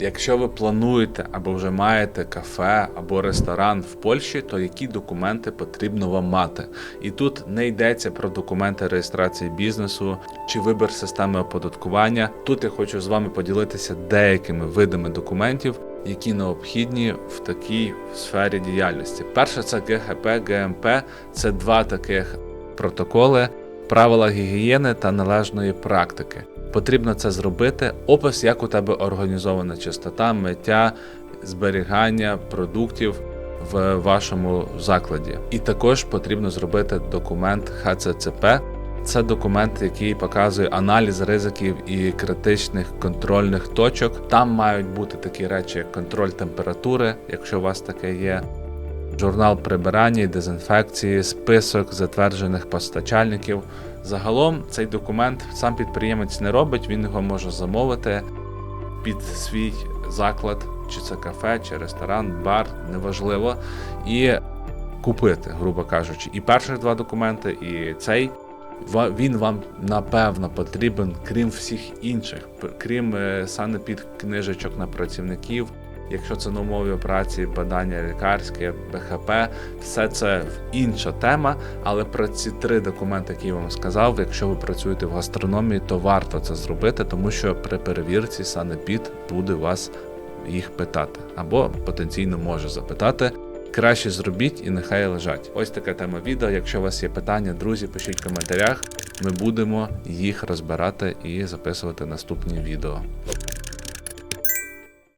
Якщо ви плануєте або вже маєте кафе або ресторан в Польщі, то які документи потрібно вам мати? І тут не йдеться про документи реєстрації бізнесу чи вибір системи оподаткування. Тут я хочу з вами поділитися деякими видами документів, які необхідні в такій сфері діяльності. Перше це ГХП, ГМП це два таких протоколи, правила гігієни та належної практики. Потрібно це зробити. Опис, як у тебе організована чистота, миття, зберігання продуктів в вашому закладі. І також потрібно зробити документ ХЦЦП. Це документ, який показує аналіз ризиків і критичних контрольних точок. Там мають бути такі речі, як контроль температури, якщо у вас таке є, журнал прибирання і дезінфекції, список затверджених постачальників. Загалом цей документ сам підприємець не робить, він його може замовити під свій заклад, чи це кафе, чи ресторан, бар, неважливо, і купити, грубо кажучи. І перших два документи, і цей. Він вам напевно потрібен, крім всіх інших, крім е, санепід книжечок на працівників, якщо це на умові праці, badання лікарське, БХП, все це інша тема. Але про ці три документи, які я вам сказав, якщо ви працюєте в гастрономії, то варто це зробити, тому що при перевірці санепід буде вас їх питати, або потенційно може запитати. Краще зробіть і нехай лежать. Ось така тема відео. Якщо у вас є питання, друзі, пишіть в коментарях. Ми будемо їх розбирати і записувати наступні відео.